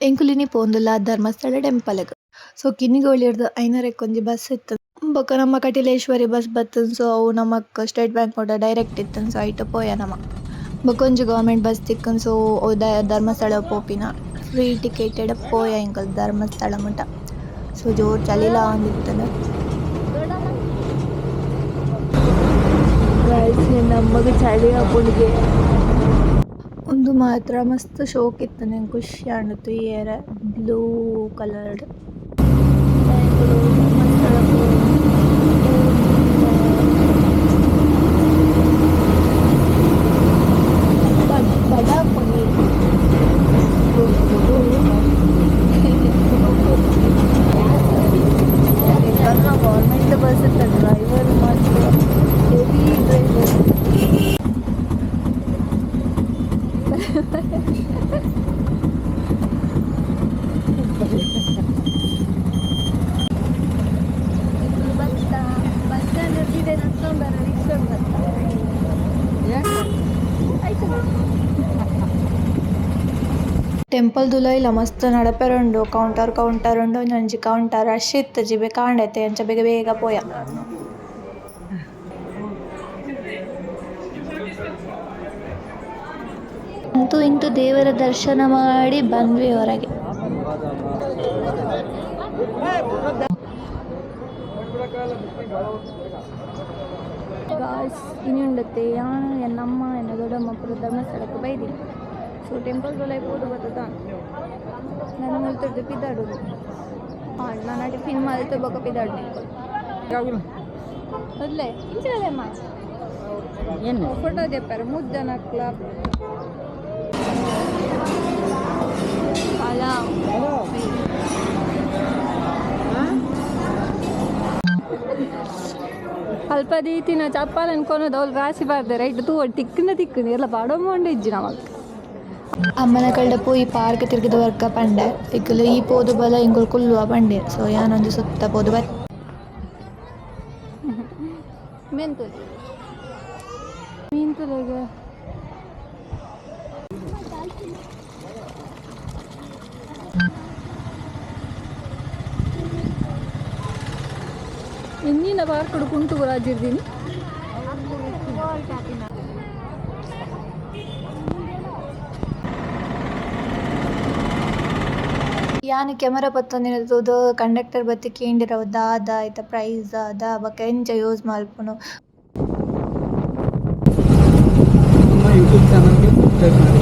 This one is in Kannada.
ಎಂಕುಲಿನಿ ಪೋಂದುಲ್ಲ ಧರ್ಮಸ್ಥಳ ಟೆಂಪಲ್‌ಗ್. ಸೊ ಕಿನ್ನಿಗೋಳಿರ್ದ್ ಐನರೆಕ್ ಒಂಜಿ ಬಸ್ ಇತ್ತು ಬೊಕ ನಮ್ಮ ಕಟಿಲೇಶ್ವರಿ ಬಸ್ ಬತ್ತು ಸೊ, ಅವು ನಮಕ್ ಸ್ಟೇಟ್ ಬ್ಯಾಂಕ್ ಕೂಡ ಡೈರೆಕ್ಟ್ ಇತ್ತು ಸೊ, ಐಟ್ ಪೋಯ ನಮ. ಬೊಕೊಂಜಿ ಗೌರ್ಮೆಂಟ್ ಬಸ್ ತಿಕ್ಕನ್ ಸೊ ಧರ್ಮಸ್ಥಳ ಪೋಪಿನ. ಫ್ರೀ ಟಿಕೆಟೆಡ್ ಪೋಯ ಎಂಕಲ್ ಧರ್ಮಸ್ಥಳ ಮುಟ ಸೊ, ಜೋರ್ ಚಲಿಲ ಅಂದಿತ್ತು ನಮಗೆ ಚಳಿ ಆಪುಂಡ್ಗೆ ಉಂದು ಮಾತ್ರ ಮಸ್ತ್ ಶೋಕ್ ಇತ್ತುಂಡು ಎಂಕ್ ಖುಷಿ ಆಂಡ್ ಏರ ಬ್ಲೂ ಕಲರ್ಡ್ ಗೌರ್ಮೆಂಟ್ ಬಸ್ ಇತ್ತ ಡ್ರೈವರ್ ಮಾತ್ರ ಬತ್ತ ಬಸ್ ಸ್ಟ್ಯಾಂಡ್ ಮಸ್ತ್ ಟೆಂಪಲ್ ನಡಪೆರೊಂಡು ಕೌಂಟರ್ ಕೌಂಟರ್ ಉಂಡು ಒಂಜಿ ಕೌಂಟರ್ ರಶ್ ಇತ್ತ್ ಜಿಬೆ ಕಾಂಡೆತೆ ಅಂಚ ಬೇಗ ಬೇಗ ಪೋಯ ಅಂತೂ ಇಂತೂ ದೇವರ ದರ್ಶನ ಮಾಡಿ ಬಂದ್ವಿ ಹೊರಗೆ. ಗಾಯ್ಸ್ ಇನ್ನುಂಡತ್ತೆ ಯಾನ್ ಎನ್ನಮ್ಮ ಎನ್ನ ದೊಡ್ಡಮ್ಮ ಪೂರ ಧರ್ಮಸ್ಥಳಕ್ಕೆ ಬೈದಿ ಸೊ ಟೆಂಪಲ್ ಬೊಲೈ ಪೋದು ಬತ್ತದ ನನ್ನ ಮುಲ್ತೊಡ್ದು ಪಿದಾಡುದು ಹಾಂ ನಾನು ಟಿಫಿನ್ ಮಲ್ತು ಬೊಕ ಪಿದಾಡ್ನೆ ಮೊದಲೇ ಏನು? ಫೋಟೋ ತೆಪ್ಪಾರ ಮೂರು ಜನ ಕ್ಲಬ್ ಪಲಾವ್ ಅಲ್ಪ ದೀತಿನ ಚಪ್ಪಾಲ್ ಅನ್ಕೊನೋದು ಅವ್ಳು ರಾಶಿ ಬಾರ್ದೆ. ರೈಟ್ ತೂ ತಿಕ್ಕನ ತಿಕ್ಕನ ಎಲ್ಲ ಬಾಡೋಮೊಂಡು ಇಜ್ಜಿ ನಮಕ್. ಅಮ್ಮನ ಕಳ್ಳ ಪೋಯಿ ಪಾರ್ಕ್ ತಿರುಗಿದ ವರ್ಕ ಪಂಡೆ. ಇಕ್ಕಲು ಈ ಪೋದು ಬಲ ಇಂಗುಲ್ ಕುಲ್ಲುವ ಪಂಡೆ. ಸೊ ಯಾನೊಂದು ಸುತ್ತ ಪೋದು ಬತ್. ಎಂಜಿನ ಬಾರ್ಕಡು ಕುಂಟು ರಾಜಿರ್ದೀನಿ ಯಾನು ಕ್ಯಾಮರಾ ಪತ್ತೊಂದಿರೋದು ಕಂಡಕ್ಟರ್ ಬತ್ತಿ ಕೇಂದಿರೋದ ಅದ ಐತ ಪ್ರೈಸ್ ಅದ ಬೊಕ ಎಂಚ ಯೂಸ್ ಮಾಡ್ಕೊಂಡು ಯೂಟ್ಯೂಬ್ ಚಾನಲ್ಗೆ